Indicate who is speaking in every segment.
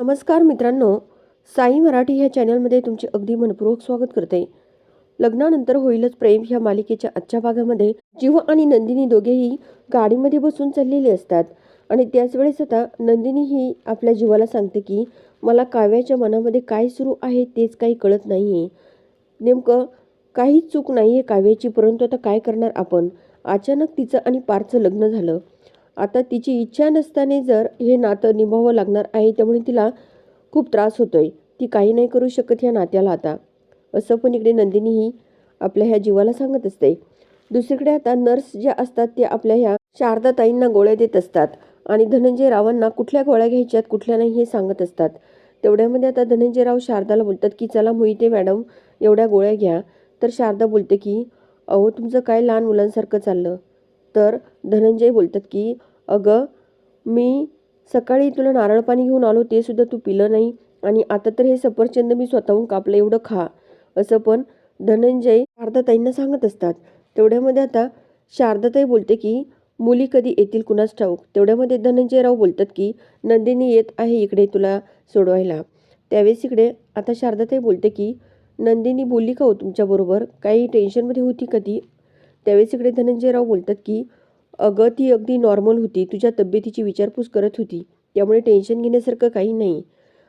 Speaker 1: नमस्कार मित्रांनो साई मराठी ह्या चॅनलमध्ये तुमचे अगदी मनपूर्वक स्वागत करते. लग्नानंतर होईलच प्रेम ह्या मालिकेच्या आजच्या भागामध्ये. जीव आणि नंदिनी दोघेही गाडीमध्ये बसून चाललेले असतात आणि त्याच वेळेस आता नंदिनी ही आपल्या जीवाला सांगते की मला काव्याच्या मनामध्ये काय सुरू आहे तेच काही कळत नाही आहे नेमकं काहीच चूक नाही आहे काव्याची परंतु आता काय करणार आपण? अचानक तिचं आणि पारचं लग्न झालं. आता तिची इच्छा नसताना जर हे नातं निभावं लागणार आहे त्यामुळे तिला खूप त्रास होतोय. ती काही नाही करू शकत ह्या नात्याला आता. असं पण इकडे नंदिनी ही आपल्या ह्या जीवाला सांगत असते. दुसरीकडे आता नर्स ज्या असतात ते आपल्या ह्या शारदाताईंना गोळ्या देत असतात आणि धनंजय रावांना कुठल्या गोळ्या घ्यायच्यात कुठल्या नाही हे सांगत असतात. तेवढ्यामध्ये आता धनंजय राव शारदाला बोलतात की चला मोहिते मॅडम एवढ्या गोळ्या घ्या. तर शारदा बोलते की अहो तुमचं काय लहान मुलांसारखं चाललं? तर धनंजय बोलतात की अगं मी सकाळी तुला नारळ पाणी घेऊन आलो ते सुद्धा तू पिलं नाही आणि आता तर हे सफरचंद मी स्वतःहून कापलं एवढं खा. असं पण धनंजय शारदाताईंना सांगत असतात. तेवढ्यामध्ये आता शारदाताई बोलते की मुली कधी येतील कुणास ठाऊक? तेवढ्यामध्ये धनंजयराव बोलतात की नंदिनी येत आहे इकडे तुला सोडवायला. त्यावेळेस इकडे आता शारदाताई बोलते की नंदिनी बोलली का हो तुमच्याबरोबर? काही टेन्शनमध्ये होती कधी? त्यावेळेस इकडे धनंजयराव बोलतात की अगं ती अगदी नॉर्मल होती. तुझ्या तब्येतीची विचारपूस करत होती. त्यामुळे टेन्शन घेण्यासारखं काही नाही.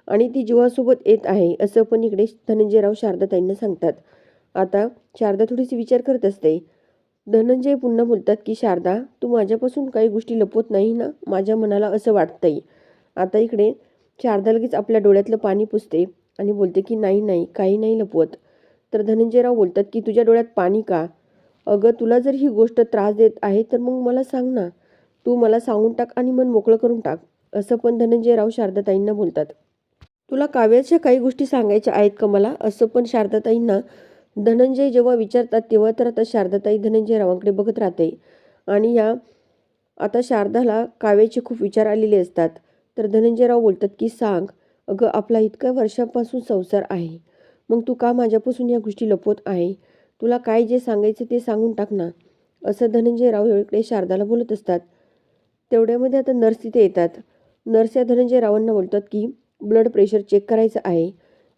Speaker 1: आणि ती जीवासोबत येत आहे. असं पण इकडे धनंजयराव शारदाताईंना सांगतात. आता शारदा थोडीशी विचार करत असते. धनंजय पुन्हा बोलतात की शारदा तू माझ्यापासून काही गोष्टी लपवत नाही ना? माझ्या मनाला असं वाटतंय. आता इकडे शारदा लगेच आपल्या डोळ्यातलं पाणी पुसते आणि बोलते की नाही नाही काही नाही लपवत. तर धनंजयराव बोलतात की तुझ्या डोळ्यात पाणी का? अगं तुला जर ही गोष्ट त्रास देत आहे तर मग मला सांग ना. तू मला सांगून टाक आणि मन मोकळं करून टाक. असं पण धनंजयराव शारदाताईंना बोलतात. तुला काव्याच्या काही गोष्टी सांगायच्या आहेत का मला? असं पण शारदाताईंना. धनंजय जेव्हा विचारतात तेव्हा तर आता शारदाताई धनंजयरावांकडे बघत राहते. आणि या आता शारदाला काव्याचे खूप विचार आलेले असतात. तर धनंजयराव बोलतात की सांग. अगं आपला इतक्या वर्षापासून संसार आहे. मग तू का माझ्यापासून या गोष्टी लपवत आहे? तुला काय जे सांगायचं ते सांगून टाक ना. असं धनंजयराव इकडे शारदाला बोलत असतात. तेवढ्यामध्ये आता नर्स तिथे येतात. नर्स या धनंजयरावांना बोलतात की ब्लड प्रेशर चेक करायचं आहे.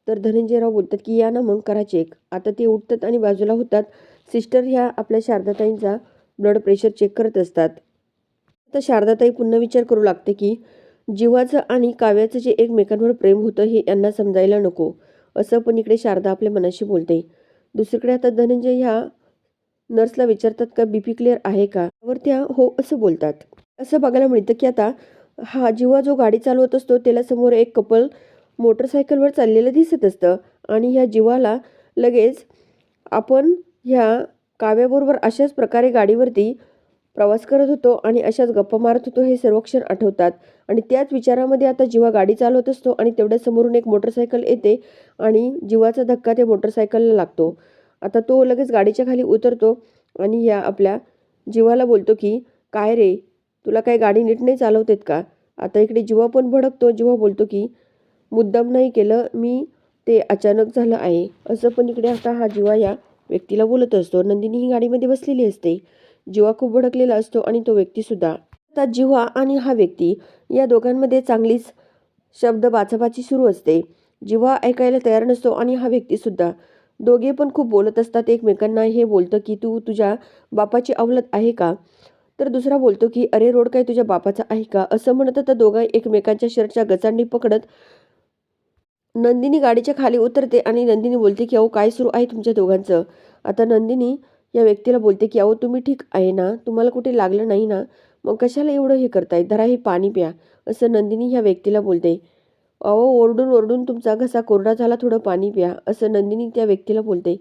Speaker 1: तर धनंजयराव बोलतात की या ना मग करा चेक. आता ते उठतात आणि बाजूला होतात. सिस्टर ह्या आपल्या शारदाताईंचा ब्लड प्रेशर चेक करत असतात. तर शारदाताई पुन्हा विचार करू लागते की जीवाचं आणि काव्याचं जे एकमेकांवर प्रेम होतं हे यांना समजायला नको. असं पण इकडे शारदा आपल्या मनाशी बोलते. दुसरीकडे आता धनंजय ह्या नर्सला विचारतात का बी पी क्लिअर आहे का? वर त्या हो असं बोलतात. असं बघायला मिळतं की आता हा जेव्हा जो गाडी चालवत असतो त्याला समोर एक कपल मोटरसायकलवर चाललेलं दिसत असतं. आणि ह्या जीवाला लगेच आपण ह्या काव्याबरोबर अशाच प्रकारे गाडीवरती प्रवास करत होतो आणि अशाच गप्पा मारत होतो हे सर्व क्षण आठवतात. आणि त्याच विचारामध्ये आता जीवा गाडी चालवत असतो आणि तेवढ्या समोरून एक मोटरसायकल येते आणि जीवाचा धक्का त्या मोटरसायकलला लागतो. आता तो लगेच गाडीच्या खाली उतरतो आणि या आपल्या जीवाला बोलतो की काय रे तुला काय गाडी नीट नाही चालवतेत का? आता इकडे जीवा पण भडकतो. जीवा बोलतो की मुद्दाम नाही केलं मी ते अचानक झालं आहे. असं पण इकडे आता हा जीवा या व्यक्तीला बोलत असतो. नंदिनी ही गाडीमध्ये बसलेली असते. जीवा खूप भडकलेला असतो आणि तो व्यक्तीसुद्धा आता जिव्हा आणि हा व्यक्ती या दोघांमध्ये चांगलीच शब्द बाचाबाची सुरू असते. जिव्हा ऐकायला तयार नसतो आणि हा व्यक्तीसुद्धा दोघे पण खूप बोलत असतात. एकमेकांना हे बोलतं की तू तुझ्या बापाची अवलत आहे का? तर दुसरा बोलतो की अरे रोड काय तुझ्या बापाचा आहे का? असं म्हणत तर दोघं एकमेकांच्या शर्टच्या गचांडी पकडत नंदिनी गाडीच्या खाली उतरते आणि नंदिनी बोलते की अहो काय सुरू आहे तुमच्या दोघांचं? आता नंदिनी या व्यक्तीला बोलते की अहो तुम्ही ठीक आहे ना? तुम्हाला कुठे लागलं नाही ना? मग कशाला एवढं हे करताय? धरा हे पाणी प्या. असं नंदिनी ह्या व्यक्तीला बोलते. अहो ओरडून ओरडून तुमचा घसा कोरडा झाला थोडं पाणी प्या. असं नंदिनी त्या व्यक्तीला बोलते.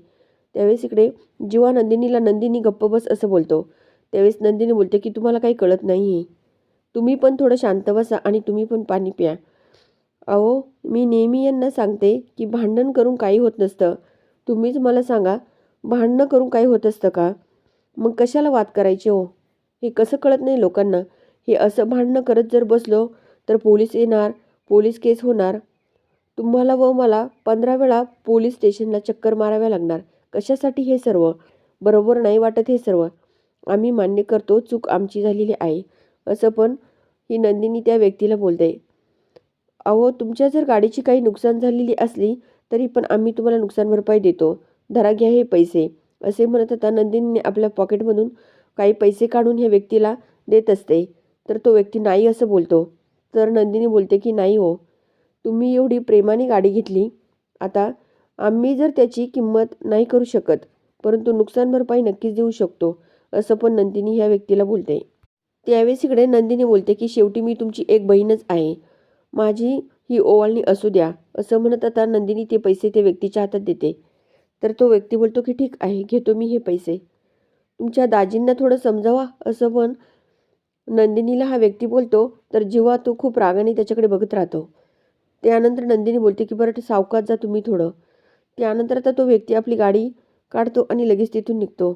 Speaker 1: त्यावेळेस इकडे जीवा नंदिनीला नंदिनी गप्प बस असं बोलतो. त्यावेळेस नंदिनी बोलते की तुम्हाला काही कळत नाही आहे तुम्ही पण थोडं शांत बसा आणि तुम्ही पण पाणी प्या. अहो मी नेहमी यांना सांगते की भांडण करून काही होत नसतं. तुम्हीच मला सांगा भांडणं करून काही होत असतं का? मग कशाला वाद करायचे हो? हे कसं कळत नाही लोकांना. हे असं भांडणं करत जर बसलो तर पोलीस येणार पोलीस केस होणार. तुम्हाला व मला पंधरा वेळा पोलीस स्टेशनला चक्कर माराव्या लागणार. कशासाठी हे सर्व? बरोबर नाही वाटत हे सर्व. आम्ही मान्य करतो चूक आमची झालेली आहे. असं पण ही नंदिनी त्या व्यक्तीला बोलते. अहो तुमच्या जर गाडीची काही नुकसान झालेली असली तरी पण आम्ही तुम्हाला नुकसान भरपाई देतो. धरा घ्या हे पैसे. असे म्हणत आता नंदिनीने आपल्या पॉकेटमधून काही पैसे काढून ह्या व्यक्तीला देत असते. तर तो व्यक्ती नाही असं बोलतो. तर नंदिनी बोलते की नाही हो तुम्ही एवढी प्रेमाने गाडी घेतली. आता आम्ही जर त्याची किंमत नाही करू शकत परंतु नुकसान भरपाई नक्कीच देऊ शकतो असं पण नंदिनी ह्या व्यक्तीला बोलते. त्यावेळेस इकडे नंदिनी बोलते की शेवटी मी तुमची एक बहीणच आहे. माझी ही ओवाळणी असू द्या असं म्हणत आता नंदिनी ते पैसे त्या व्यक्तीच्या हातात देते. तर तो व्यक्ती बोलतो की ठीक आहे घेतो मी हे पैसे. तुमच्या दाजींना थोडं समजावा. असं पण नंदिनीला हा व्यक्ती बोलतो. तर जेव्हा तो खूप रागाने त्याच्याकडे बघत राहतो. त्यानंतर नंदिनी बोलते की बरं सावकात जा तुम्ही थोडं. त्यानंतर आता तो व्यक्ती आपली गाडी काढतो आणि लगेच तिथून निघतो.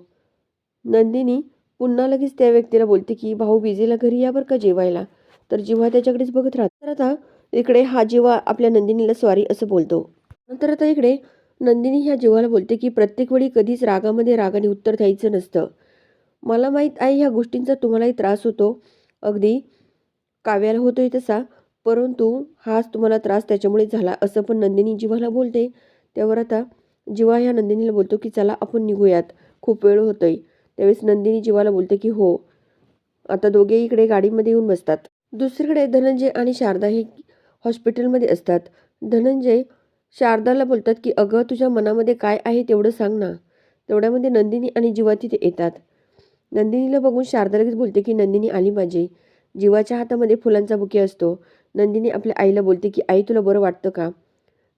Speaker 1: नंदिनी पुन्हा लगेच त्या व्यक्तीला बोलते की भाऊ विजेला घरी या बरं का जेवायला? तर जेव्हा त्याच्याकडेच बघत राहत. तर आता इकडे हा जेव्हा आपल्या नंदिनीला स्वारी असं बोलतो. नंतर आता इकडे नंदिनी ह्या जीवाला बोलते की प्रत्येक वेळी कधीच रागामध्ये रागाने उत्तर द्यायचं नसतं. मला माहीत आहे ह्या गोष्टींचा तुम्हालाही त्रास होतो. अगदी काव्याला होतोय तसा परंतु हाच तुम्हाला त्रास त्याच्यामुळे झाला असं पण नंदिनी जीवाला बोलते. त्यावर आता जीवा ह्या नंदिनीला बोलतो की चला आपण निघूयात. खूप वेळ होतोय. त्यावेळेस नंदिनी जीवाला बोलते की हो आता दोघे इकडे गाडीमध्ये येऊन बसतात. दुसरीकडे धनंजय आणि शारदा हे हॉस्पिटलमध्ये असतात. धनंजय शारदाला बोलतात की अगं तुझ्या मनामध्ये काय आहे तेवढं सांग ना. तेवढ्यामध्ये नंदिनी आणि जीवा तिथे येतात. नंदिनीला बघून शारदा लगेच बोलते की नंदिनी आली माझी. जीवाच्या हातामध्ये फुलांचा बुके असतो. नंदिनी आपल्या आईला बोलते की आई तुला बरं वाटतं का?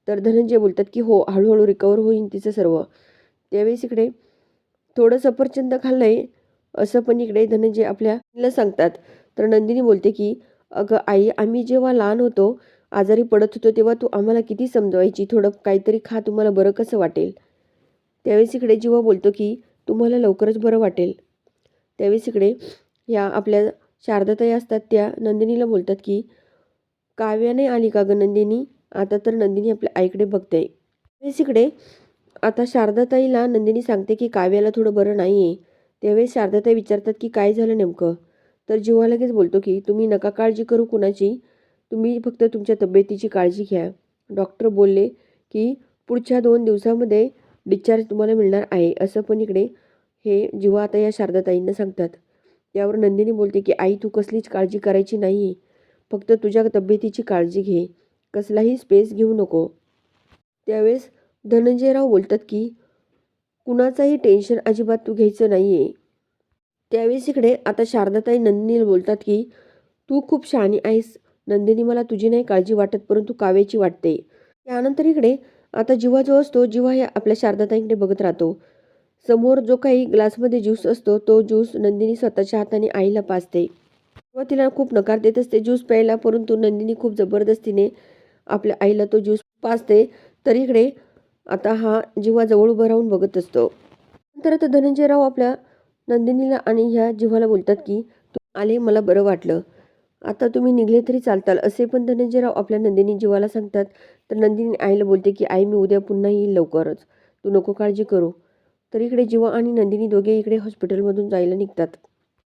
Speaker 1: तर धनंजय बोलतात की हो हळूहळू रिकवर होईन तिचं सर्व. त्यावेळेस इकडे थोडं सफरचंद खाल्लंय असं पण इकडे धनंजय आपल्याला सांगतात. तर नंदिनी बोलते की अगं आई आम्ही जेव्हा लहान होतो आजारी पडत होतो तेव्हा तू आम्हाला किती समजवायची? थोडं काहीतरी खा तुम्हाला बरं कसं वाटेल? त्यावेळेस इकडे जेव्हा बोलतो की तुम्हाला लवकरच बरं वाटेल. त्यावेळेस इकडे या आपल्या शारदाताई असतात त्या नंदिनीला बोलतात की काव्याने आली का गं नंदिनी? आता तर नंदिनी आपल्या आईकडे बघते. त्यावेळेस इकडे आता शारदाताईला नंदिनी सांगते की काव्याला थोडं बरं नाही आहे त्यावेळेस शारदाताई विचारतात की काय झालं नेमकं? तर जीवा लगेच बोलतो की तुम्ही नका काळजी करू कुणाची. तुम्ही फक्त तुमच्या तब्येतीची काळजी घ्या. डॉक्टर बोलले की पुढच्या दोन दिवसामध्ये डिस्चार्ज तुम्हाला मिळणार आहे असं पण इकडे हे जेव्हा आता या शारदाताईंना सांगतात. त्यावर नंदिनी बोलते की आई तू कसलीच काळजी करायची नाही आहे फक्त तुझ्या तब्येतीची काळजी घे. कसलाही स्पेस घेऊ नको. त्यावेळेस धनंजयराव बोलतात की कुणाचाही टेन्शन अजिबात तू घ्यायचं नाही आहे त्यावेळेस इकडे आता शारदाताई नंदिनीला बोलतात की तू खूप शहाणी आहेस. नंदिनी मला तुझी नाही काळजी वाटत परंतु काव्याची वाटते. त्यानंतर इकडे आता जिव्हा जो असतो जिव्हा हे आपल्या शारदाताईंकडे बघत राहतो. समोर जो काही ग्लासमध्ये ज्यूस असतो तो ज्यूस नंदिनी स्वतःच्या हाताने आईला पाजते. व तिला खूप नकार देत असते ज्यूस प्यायला परंतु नंदिनी खूप जबरदस्तीने आपल्या आईला तो ज्यूस पाजते. तर इकडे आता हा जिव्हा जवळ उभं राहून बघत असतो. नंतर आता धनंजयराव आपल्या नंदिनीला आणि ह्या जिव्हाला बोलतात की तू आले मला बरं वाटलं. आता तुम्ही निघले तरी चालताल. असे पण धनंजयराव आपल्या नंदिनी जीवाला सांगतात. तर नंदिनी आईला बोलते की आई मी उद्या पुन्हा येईल लवकरच. तू नको काळजी करू. तर इकडे जीवा आणि नंदिनी दोघे इकडे हॉस्पिटलमधून जायला निघतात.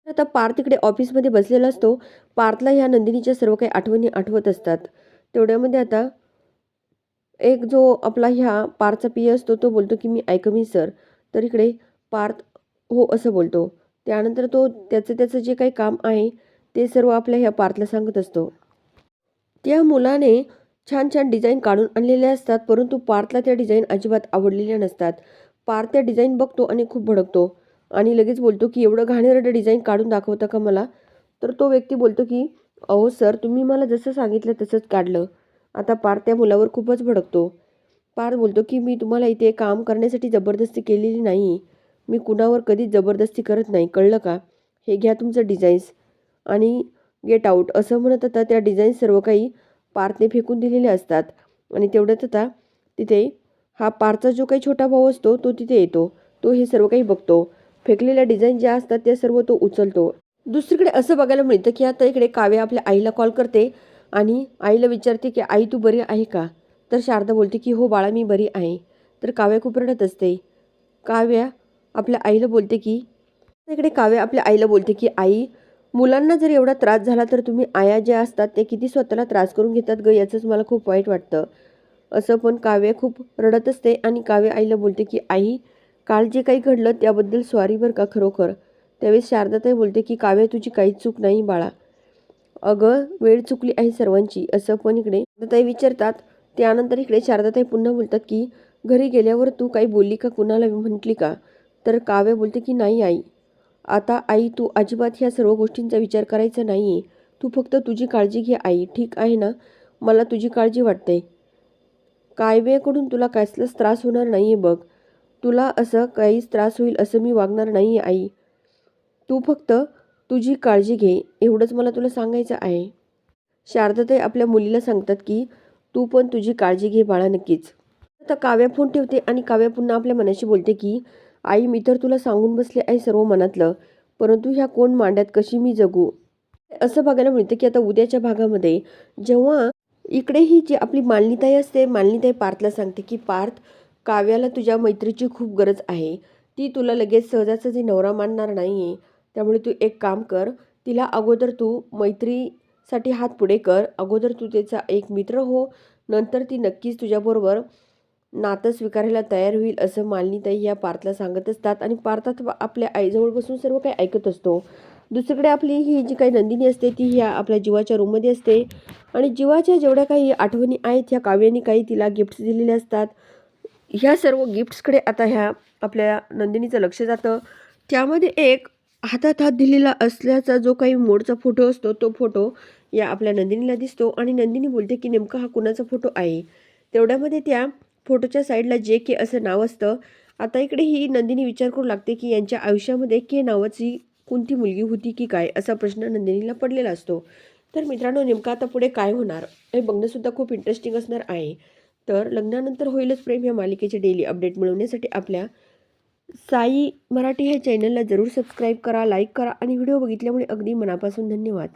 Speaker 1: आता पार्थ इकडे ऑफिसमध्ये बसलेला असतो. पार्थला ह्या नंदिनीच्या सर्व काही आठवणी आठवत असतात. तेवढ्यामध्ये आता एक जो आपला ह्या पार्थचा पी असतो तो बोलतो की मी ऐकमी सर. तर इकडे पार्थ हो असं बोलतो. त्यानंतर तो त्याचं त्याचं जे काही काम आहे ते सर्व आपल्या ह्या पार्थला सांगत असतो. त्या मुलाने छान छान डिझाईन काढून आणलेल्या असतात परंतु पार्थला त्या डिझाईन अजिबात आवडलेल्या नसतात. पार्थ त्या डिझाईन बघतो आणि खूप भडकतो. आणि लगेच बोलतो की एवढं घाणेरडं डिझाईन काढून दाखवता का मला? तर तो व्यक्ती बोलतो की अहो सर तुम्ही मला जसं सांगितलं तसंच काढलं. आता पार्थ त्या मुलावर खूपच भडकतो. पार्थ बोलतो की मी तुम्हाला इथे काम करण्यासाठी जबरदस्ती केलेली नाही. मी कुणावर कधीच जबरदस्ती करत नाही. कळलं का? हे घ्या तुमचं डिझाईन्स. आणि गेट आऊट असं म्हणत आता त्या डिझाईन सर्व काही पार्थने फेकून दिलेले असतात. आणि तेवढ्यात आता तिथे हा पारचा जो काही छोटा भाऊ असतो तो तिथे येतो. तो हे सर्व काही बघतो. फेकलेल्या डिझाईन ज्या असतात त्या सर्व तो उचलतो. दुसरीकडे असं बघायला मिळतं की आता इकडे काव्या आपल्या आईला कॉल करते आणि आईला विचारते की आई तू बरी आहे का? तर शारदा बोलते की हो बाळा मी बरी आहे. तर काव्या खूप रडत असते. काव्या आपल्या आईला बोलते की इकडे काव्या आपल्या आईला बोलते की आई मुलांना जर एवढा त्रास झाला तर तुम्ही आया ज्या असतात ते किती स्वतःला त्रास करून घेतात ग? याचंच मला खूप वाईट वाटतं. असं पण काव्य खूप रडत असते आणि काव्य आईला बोलते की आई काल जे काही घडलं त्याबद्दल सॉरी बरं का खरोखर. त्यावेळेस शारदाताई बोलते की काव्य तुझी काहीच चूक नाही बाळा. अगं वेळ चुकली आहे सर्वांची. असं पण इकडे शारदाताई विचारतात. त्यानंतर इकडे शारदाताई पुन्हा बोलतात की घरी गेल्यावर तू काही बोलली का? कुणाला म्हटली का? तर काव्य बोलते की नाही आई. आता आई तू अजिबात ह्या सर्व गोष्टींचा विचार करायचा नाही आहे तू फक्त तुझी काळजी घे आई ठीक आहे ना? मला तुझी काळजी वाटते. कायवेकडून तुला कसलाच त्रास होणार नाही आहे बघ. तुला असं काहीच त्रास होईल असं मी वागणार नाही आहे आई. तू फक्त तुझी काळजी घे एवढंच मला तुला सांगायचं आहे. शारदाताई आपल्या मुलीला सांगतात की तू पण तुझी काळजी घे बाळा नक्कीच. आता काव्या फोन ठेवते आणि काव्या पुन्हा आपल्या मनाशी बोलते की आई मी तर तुला सांगून बसले आहे सर्व मनातलं परंतु ह्या कोण मांड्यात कशी मी जगू? असं बघायला मिळतं की आता उद्याच्या भागामध्ये जेव्हा इकडे ही जी आपली मालनीताई असते मालनीताई पार्थला सांगते की पार्थ काव्याला तुझ्या मैत्रीची खूप गरज आहे. ती तुला लगेच सहजासहजी नवरा मानणार नाही आहे त्यामुळे तू एक काम कर तिला अगोदर तू मैत्रीसाठी हात पुढे कर. अगोदर तू त्याचा एक मित्र हो. नंतर ती नक्कीच तुझ्याबरोबर नातं स्वीकारायला तयार होईल असं मालिनीताई या पार्थला सांगत असतात आणि पार्थात आपल्या आईजवळ बसून सर्व काही ऐकत असतो. दुसरीकडे आपली ही जी काही नंदिनी असते ती ह्या आपल्या जीवाच्या रूममध्ये असते आणि जीवाच्या जेवढ्या काही आठवणी आहेत ह्या काव्याने काही तिला गिफ्ट्स दिलेले असतात. ह्या सर्व गिफ्ट्सकडे आता ह्या आपल्या नंदिनीचं लक्ष जातं. त्यामध्ये एक हातात हात दिलेला असल्याचा जो काही मोडचा फोटो असतो तो फोटो या आपल्या नंदिनीला दिसतो आणि नंदिनी बोलते की नेमका हा कुणाचा फोटो आहे? तेवढ्यामध्ये त्या फोटोच्या साईडला जे के असं नाव असतं. आता इकडे ही नंदिनी विचार करू लागते की यांच्या आयुष्यामध्ये के नावाची कोणती मुलगी होती की काय असा प्रश्न नंदिनीला पडलेला असतो. तर मित्रांनो नेमकं आता पुढे काय होणार हे बघणंसुद्धा खूप इंटरेस्टिंग असणार आहे. तर लग्नानंतर होईलच प्रेम या मालिकेचे डेली अपडेट मिळवण्यासाठी आपल्या साई मराठी ह्या चॅनलला जरूर सबस्क्राईब करा लाईक करा आणि व्हिडिओ बघितल्यामुळे अगदी मनापासून धन्यवाद.